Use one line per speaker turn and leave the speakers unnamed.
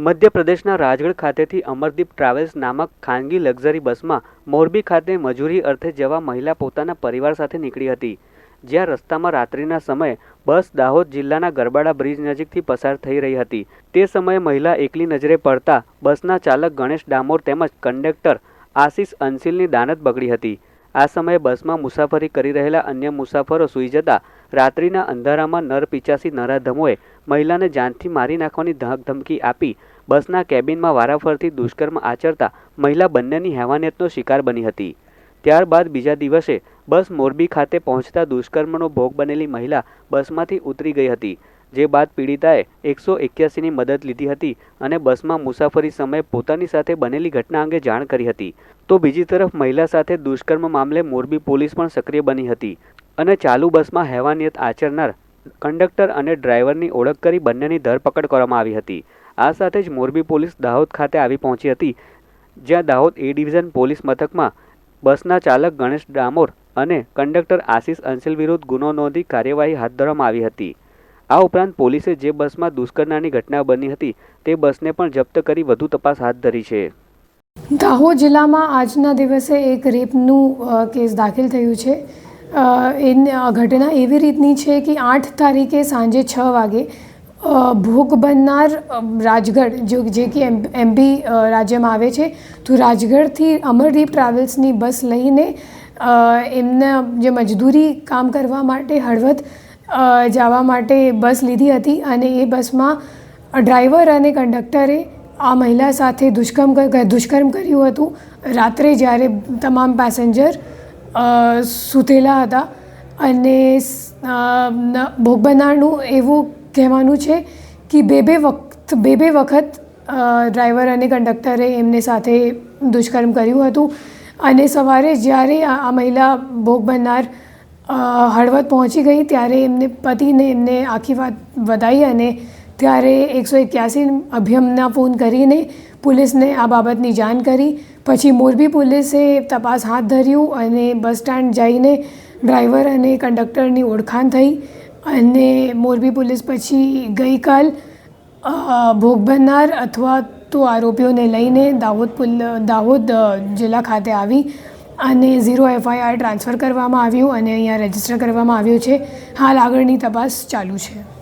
મધ્યપ્રદેશના રાજગઢ ખાતેથી અમરદીપ ટ્રાવેલ્સ નામક ખાનગી લક્ઝરી બસમાં મોરબી ખાતે મજૂરી અર્થે જવા મહિલા પોતાના પરિવાર સાથે નીકળી હતી. જ્યાં રસ્તામાં રાત્રિના સમયે બસ દાહોદ જિલ્લાના ગરબાડા બ્રિજ નજીકથી પસાર થઈ રહી હતી. તે સમયે મહિલા એકલી નજરે પડતા બસના ચાલક ગણેશ ડામોર તેમજ કંડક્ટર આશિષ અંશિલની દાનત બગડી હતી. આ સમયે બસમાં મુસાફરી કરી રહેલા અન્ય મુસાફરો સૂઈ જતા રાત્રિના અંધારામાં નર પિચાસી નરાધમોએ મહિલાને જાનથી મારી નાખવાની ધમકી આપી બસના કેબિનમાં વારાફરતી દુષ્કર્મ આચરતા મહિલા બંનેની હેવાનિયતનો શિકાર બની હતી. ત્યારબાદ બીજા દિવસે બસ મોરબી ખાતે પહોંચતા દુષ્કર્મનો ભોગ બનેલી મહિલા બસમાંથી ઉતરી ગઈ હતી, જે બાદ પીડિતાએ એકસો એક્યાસીની મદદ લીધી હતી અને બસમાં મુસાફરી સમયે પોતાની સાથે બનેલી ઘટના અંગે જાણ કરી હતી. તો બીજી તરફ મહિલા સાથે દુષ્કર્મ મામલે મોરબી પોલીસ પણ સક્રિય બની હતી અને ચાલુ બસમાં હેવાનિયત આચરનાર કંડક્ટર અને ડ્રાઈવરની ઓળખ કરી બંનેની ધરપકડ કરવામાં આવી હતી. આ સાથે જ મોરબી પોલીસ દાહોદ ખાતે આવી પહોંચી હતી, જ્યાં દાહોદ એ ડિવિઝન પોલીસ મથકમાં બસના ચાલક ગણેશ ડામોર અને કંડક્ટર આશિષ અંસિલ વિરુદ્ધ ગુનો નોંધી કાર્યવાહી હાથ ધરવામાં આવી હતી. આ ઉપરાંત પોલીસે જે બસમાં દુષ્કર્મની ઘટના બની હતી, તે બસને પણ જપ્ત કરી વધુ તપાસ હાથ ધરી છે.
દાહોદ જિલ્લામાં આજના દિવસે એક રેપનું કેસ દાખલ થયું છે. એ ઘટના એવી રીતની છે કે આઠ તારીખે સાંજે છ વાગે ભોગ બનનાર રાજગઢ, જો જે કે એમ એમપી રાજ્યમાં આવે છે, તો રાજગઢથી અમરદીપ ટ્રાવેલ્સની બસ લઈને એમને જે મજદૂરી કામ કરવા માટે હળવદ જવા માટે બસ લીધી હતી અને એ બસમાં ડ્રાઈવર અને કંડક્ટરે આ મહિલા સાથે દુષ્કર્મ દુષ્કર્મ કર્યું હતું. રાત્રે જ્યારે તમામ પેસેન્જર સૂતેલા હતા અને ભોગ બનારનું એવું કહેવાનું છે કે બે બે વખત બે બે વખત ડ્રાઈવર અને કંડક્ટરે એમને સાથે દુષ્કર્મ કર્યું હતું. અને સવારે જ્યારે આ મહિલા ભોગ બનનાર હળવદ પહોંચી ગઈ, ત્યારે એમને પતિને એમને આખી વાત વધાઈ અને ત્યારે એકસો એક્યાસી અભિયમના ફોન કરીને પોલીસને આ બાબતની જાણ કરી. પછી મોરબી પોલીસે તપાસ હાથ ધર્યું અને બસ સ્ટેન્ડ જઈને ડ્રાઈવર અને કંડક્ટરની ઓળખાણ થઈ. અને મોરબી પોલીસ પછી ગઈકાલ ભોગ બનનાર અથવા તો આરોપીઓને લઈને દાહોદ દાહોદ જિલ્લા ખાતે આવી અને ઝીરો એફઆઈઆર ટ્રાન્સફર કરવામાં આવ્યું અને અહીંયા રજિસ્ટર કરવામાં આવ્યું છે. હાલ આગળની તપાસ ચાલુ છે.